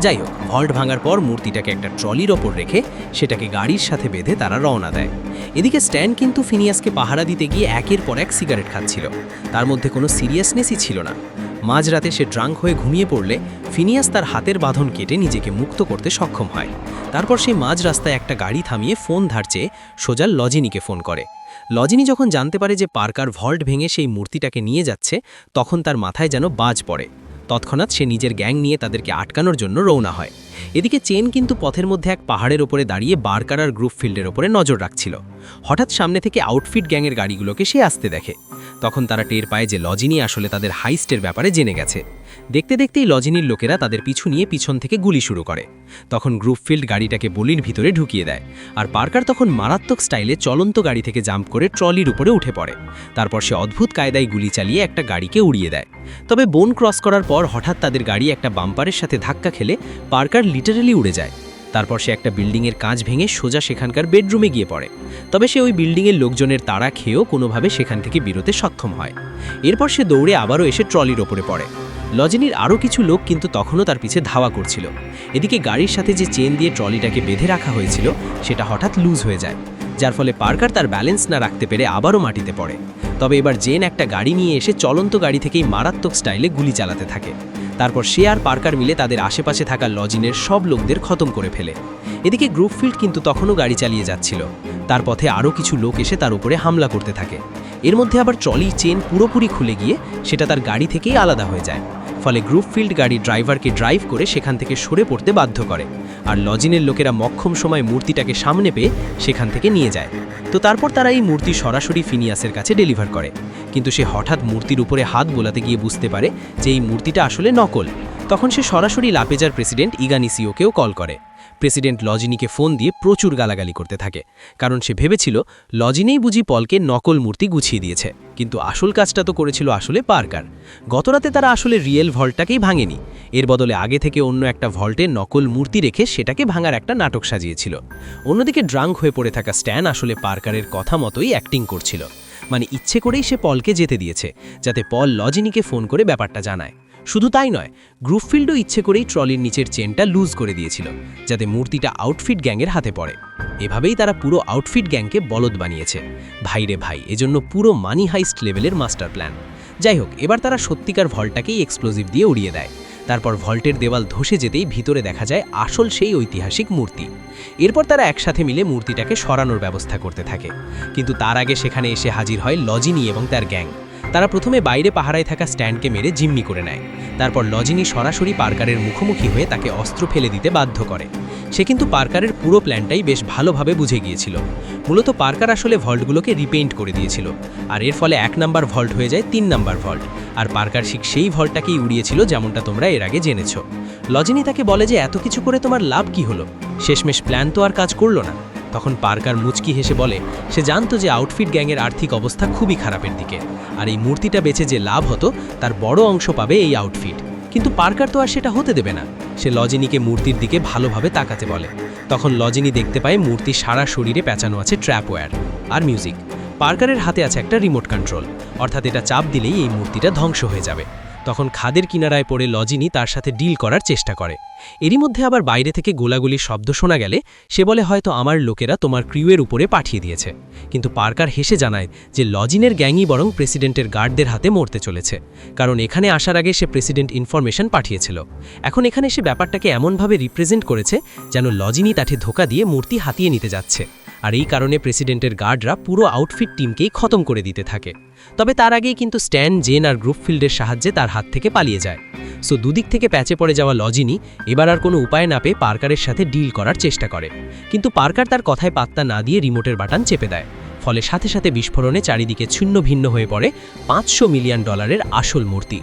যাই হোক, ভল্ট ভাঙার পর মূর্তিটাকে একটা ট্রলির ওপর রেখে সেটাকে গাড়ির সাথে বেঁধে তারা রওনা দেয়। এদিকে স্ট্যান কিন্তু ফিনিয়াসকে পাহারা দিতে গিয়ে একের পর এক সিগারেট খাচ্ছিল। তার মধ্যে কোনো সিরিয়াসনেসই ছিল না। মাঝরাতে সে ড্রাঙ্ক হয়ে ঘুমিয়ে পড়লে ফিনিয়াস তার হাতের বাঁধন কেটে নিজেকে মুক্ত করতে সক্ষম হয়। তারপর সে মাঝ রাস্তায় একটা গাড়ি থামিয়ে ফোন ধারছে সোজা লজিনিকে ফোন করে। লজিনি যখন জানতে পারে যে পার্কার ভল্ট ভেঙে সেই মূর্তিটাকে নিয়ে যাচ্ছে, তখন তার মাথায় যেন বাজ পড়ে। তৎক্ষণাৎ সে নিজের গ্যাং নিয়ে তাদেরকে আটকানোর জন্য রওনা হয়। এদিকে চেন কিন্তু পথের মধ্যে এক পাহাড়ের ওপরে দাঁড়িয়ে বারকার আর গ্রুপ ফিল্ডের ওপরে নজর রাখছিল। হঠাৎ সামনে থেকে আউটফিট গ্যাংয়ের গাড়িগুলোকে সে আসতে দেখে। তখন তারা টের পায় যে লজিনি আসলে তাদের হাইস্টের ব্যাপারে জেনে গেছে। দেখতে দেখতেই লজিনির লোকেরা তাদের পিছু নিয়ে পিছন থেকে গুলি শুরু করে। তখন গ্রুপ ফিল্ড গাড়িটাকে বলির ভিতরে ঢুকিয়ে দেয় আর পার্কার তখন মারাত্মক স্টাইলে চলন্ত গাড়ি থেকে জাম্প করে ট্রলির উপরে উঠে পড়ে। তারপর সে অদ্ভুত কায়দায় গুলি চালিয়ে একটা গাড়িকে উড়িয়ে দেয়। তবে বোন ক্রস করার পর হঠাৎ তাদের গাড়ি একটা বাম্পারের সাথে ধাক্কা খেলে পার্কার লিটারালি উড়ে যায়। তারপর সে একটা বিল্ডিংয়ের কাঁচ ভেঙে সোজা সেখানকার বেডরুমে গিয়ে পড়ে। তবে সে ওই বিল্ডিংয়ের লোকজনের তাড়া খেয়েও কোনোভাবে সেখান থেকে বেরোতে সক্ষম হয়। এরপর সে দৌড়ে আবারও এসে ট্রলির ওপরে পড়ে। লজিনির আরও কিছু লোক কিন্তু তখনও তার পিছে ধাওয়া করছিল। এদিকে গাড়ির সাথে যে চেন দিয়ে ট্রলিটাকে বেঁধে রাখা হয়েছিল, সেটা হঠাৎ লুজ হয়ে যায়। যার ফলে পার্কার তার ব্যালেন্স না রাখতে পেরে আবারও মাটিতে পড়ে। তবে এবার জেন একটা গাড়ি নিয়ে এসে চলন্ত গাড়ি থেকেই মারাত্মক স্টাইলে গুলি চালাতে থাকে। তারপর সে আর পার্কার মিলে তাদের আশেপাশে থাকা লজিনের সব লোকদের খতম করে ফেলে। এদিকে গ্রুপফিল্ড কিন্তু তখনও গাড়ি চালিয়ে যাচ্ছিল। তার পথে আরও কিছু লোক এসে তার উপরে হামলা করতে থাকে। এর মধ্যে আবার ট্রলি চেন পুরোপুরি খুলে গিয়ে সেটা তার গাড়ি থেকেই আলাদা হয়ে যায়। ফলে গ্রুপফিল্ড গাড়ি ড্রাইভারকে ড্রাইভ করে সেখান থেকে সরে পড়তে বাধ্য করে। আর লজিনের লোকেরা মক্ষম সময় মূর্তিটাকে সামনে পেয়ে সেখান থেকে নিয়ে যায়। তো তারপর তারা এই মূর্তি সরাসরি ফিনিয়াসের কাছে ডেলিভার করে। কিন্তু সে হঠাৎ মূর্তির উপরে হাত বোলাতে গিয়ে বুঝতে পারে যে এই মূর্তিটা আসলে নকল তখন সে সরাসরি লাপেজার প্রেসিডেন্ট ইগানিসিওকেও কল করে। প্রেসিডেন্ট লজিনিকে ফোন দিয়ে প্রচুর গালাগালি করতে থাকে। কারণ সে ভেবেছিল, লজিনেই বুঝি পলকে নকল মূর্তি গুছিয়ে দিয়েছে। কিন্তু আসল কাজটা তো করেছিল আসলে পার্কার। গতরাতে তারা আসলে রিয়েল ভল্টটাকেই ভাঙেনি। এর বদলে আগে থেকে অন্য একটা ভল্টে নকল মূর্তি রেখে সেটাকে ভাঙার একটা নাটক সাজিয়েছিল। অন্যদিকে ড্রাঙ্ক হয়ে পড়ে থাকা স্ট্যান আসলে পার্কারের কথা মতোই অ্যাক্টিং করছিল। মানে ইচ্ছে করেই সে পলকে যেতে দিয়েছে, যাতে পল লজিনিকে ফোন করে ব্যাপারটা জানায়। শুধু তাই নয় গ্রুপফিল্ডও ইচ্ছে করেই ট্রলির নিচের চেনটা লুজ করে দিয়েছিল, যাতে মূর্তিটা আউটফিট গ্যাংয়ের হাতে পড়ে। এভাবেই তারা পুরো আউটফিট গ্যাংকে বলদ বানিয়েছে। ভাইরে ভাই, এজন্য পুরো মানি হাইস্ট লেভেলের মাস্টার প্ল্যান যাই হোক, এবার তারা সত্যিকার ভল্টটাকেই এক্সপ্লোজিভ দিয়ে উড়িয়ে দেয়। তারপর ভল্টের দেওয়াল ধসে যেতেই ভিতরে দেখা যায় আসল সেই ঐতিহাসিক মূর্তি। এরপর তারা একসাথে মিলে মূর্তিটাকে সরানোর ব্যবস্থা করতে থাকে। কিন্তু তার আগে সেখানে এসে হাজির হয় লজিনি এবং তার গ্যাং। তারা প্রথমে বাইরে পাহারায় থাকা স্ট্যান্ডকে মেরে জিম্মি করে নেয়। তারপর লজিনি সরাসরি পার্কারের মুখোমুখি হয়ে তাকে অস্ত্র ফেলে দিতে বাধ্য করে। সে কিন্তু পার্কারের পুরো প্ল্যানটাই বেশ ভালোভাবে বুঝে গিয়েছিল। মূলত পার্কার আসলে ভল্টগুলোকে রিপেইন্ট করে দিয়েছিল। আর এর ফলে এক নাম্বার ভল্ট হয়ে যায় তিন নাম্বার ভল্ট। আর পার্কার ঠিক সেই ভল্টটাকেই উড়িয়েছিল যেমনটা তোমরা এর আগে জেনেছ। লজিনি তাকে বলে যে, এত কিছু করে তোমার লাভ কি হলো? শেষমেশ প্ল্যান তো আর কাজ করল না। তখন পার্কার মুচকি হেসে বলে, সে জানতো যে আউটফিট গ্যাংয়ের আর্থিক অবস্থা খুবই খারাপের দিকে। আর এই মূর্তিটা বেচে যে লাভ হতো, তার বড় অংশ পাবে এই আউটফিট। কিন্তু পার্কার তো আর সেটা হতে দেবে না। সে লজিনিকে মূর্তির দিকে ভালোভাবে তাকাতে বলে। তখন লজিনি দেখতে পায় মূর্তি সারা শরীরে পেঁচানো আছে ট্র্যাপওয়্যার আর মিউজিক। পার্কারের হাতে আছে একটা রিমোট কন্ট্রোল। অর্থাৎ এটা চাপ দিলেই এই মূর্তিটা ধ্বংস হয়ে যাবে। তখন খাদের কিনারায় পড়ে লজিনি তার সাথে ডিল করার চেষ্টা করে। এরই মধ্যে আবার বাইরে থেকে গোলাগুলির শব্দ শোনা গেলে সে বলে, হয়তো আমার লোকেরা তোমার ক্রিউয়ের উপরে পাঠিয়ে দিয়েছে। কিন্তু পার্কার হেসে জানায় যে, লজিনের গ্যাংই বরং প্রেসিডেন্টের গার্ডদের হাতে মরতে চলেছে, কারণ এখানে আসার আগে সে প্রেসিডেন্ট ইনফরমেশন পাঠিয়েছিল। এখন এখানে সে ব্যাপারটাকে এমনভাবে রিপ্রেজেন্ট করেছে যেন লজিনি তাঠে ধোকা দিয়ে মূর্তি হাতিয়ে নিতে যাচ্ছে। আর এই কারণে প্রেসিডেন্টের গার্ডরা পুরো আউটফিট টিমকেই খতম করে দিতে থাকে। তবে তার আগেই কিন্তু স্ট্যান, জেন আর গ্রুপ ফিল্ডের সাহায্যে তার হাত থেকে পালিয়ে যায়। সো দুদিক থেকে প্যাচে পড়ে যাওয়া লজিনি এবার আর কোনো উপায় না পেয়ে পার্কারের সাথে ডিল করার চেষ্টা করে। কিন্তু পার্কার তার কথায় পাত্তা না দিয়ে রিমোটের বাটন চেপে দেয়। ফলে সাথে সাথে বিস্ফোরণে চারিদিকে ছিন্ন ভিন্ন হয়ে পড়ে পাঁচশো মিলিয়ন ডলারের আসল মূর্তি।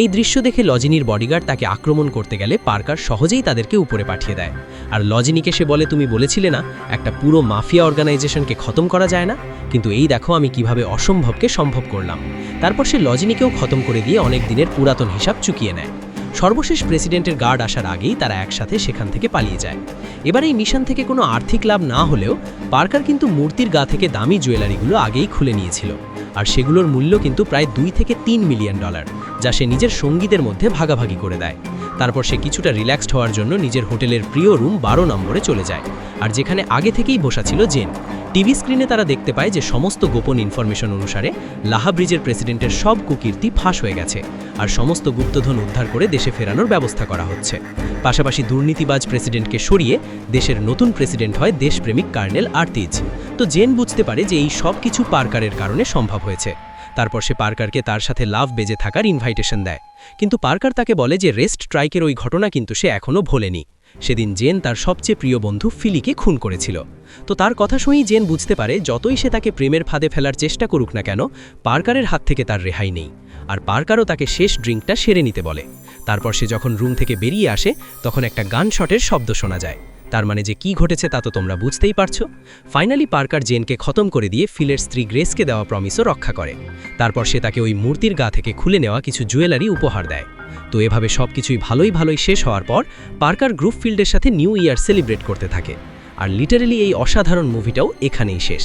এই দৃশ্য দেখে লজিনির বডিগার্ড তাকে আক্রমণ করতে গেলে পার্কার সহজেই তাদেরকে উপরে পাঠিয়ে দেয়। আর লজিনিকে সে বলে, তুমি বলেছিলে না, একটা পুরো মাফিয়া অর্গানাইজেশনকে খতম করা যায় না? কিন্তু এই দেখো, আমি কীভাবে অসম্ভবকে সম্ভব করলাম। তারপর সে লজিনিকেও খতম করে দিয়ে অনেক দিনের পুরাতন হিসাব চুকিয়ে নেয়। সর্বশেষ প্রেসিডেন্টের গার্ড আসার আগেই তারা একসাথে সেখান থেকে পালিয়ে যায়। এবার এই মিশন থেকে কোনো আর্থিক লাভ না হলেও পার্কার কিন্তু মূর্তির গা থেকে দামি জুয়েলারিগুলো আগেই খুলে নিয়েছিল। আর সেগুলোর মূল্য কিন্তু প্রায় দুই থেকে তিন মিলিয়ন ডলার, যা সে নিজের সঙ্গীদের মধ্যে ভাগাভাগি করে দেয়। তারপর সে কিছুটা রিল্যাক্সড হওয়ার জন্য নিজের হোটেলের প্রিয় রুম বারো নম্বরে চলে যায়, আর যেখানে আগে থেকেই বসা ছিল জেন। টিভি স্ক্রিনে তারা দেখতে পায় যে সমস্ত গোপন ইনফরমেশন অনুসারে লাহা ব্রিজের প্রেসিডেন্টের সব কুকীর্তি ফাঁস হয়ে গেছে, আর সমস্ত গুপ্তধন উদ্ধার করে দেশে ফেরানোর ব্যবস্থা করা হচ্ছে। পাশাপাশি দুর্নীতিবাজ প্রেসিডেন্টকে সরিয়ে দেশের নতুন প্রেসিডেন্ট হয় দেশপ্রেমিক কার্নেল আর্তিজ। তো জেন বুঝতে পারে যে এই সব কিছু পার্কারের কারণে সম্ভব হয়েছে। তারপর সে পার্কারকে তার সাথে লাভ বেজে থাকার ইনভাইটেশন দেয়। কিন্তু পার্কার তাকে বলে যে রেস্ট স্ট্রাইকের ওই ঘটনা কিন্তু সে এখনও ভোলেনি। সেদিন জেন তার সবচেয়ে প্রিয় বন্ধু ফিলিকে খুন করেছিল। তো তার কথা শুনেই জেন বুঝতে পারে, যতই সে তাকে প্রেমের ফাঁদে ফেলার চেষ্টা করুক না কেন, পার্কারের হাত থেকে তার রেহাই নেই। আর পার্কারও তাকে শেষ ড্রিঙ্কটা সেরে নিতে বলে। তারপর সে যখন রুম থেকে বেরিয়ে আসে, তখন একটা গান শটের শব্দ শোনা যায়। তার মানে যে কি ঘটেছে তা তো তোমরা বুঝতেই পারছ। ফাইনালি পার্কার জেনকে খতম করে দিয়ে ফিলের স্ত্রী গ্রেসকে দেওয়া প্রমিসও রক্ষা করে। তারপর সে তাকে ওই মূর্তির গা থেকে খুলে নেওয়া কিছু জুয়েলারি উপহার দেয়। তো এভাবে সব কিছুই ভালোই ভালোই শেষ হওয়ার পর, পার্কার গ্রুপ ফিল্ডের সাথে নিউ ইয়ার সেলিব্রেট করতে থাকে। আর লিটারেলি এই অসাধারণ মুভিটাও এখানেই শেষ।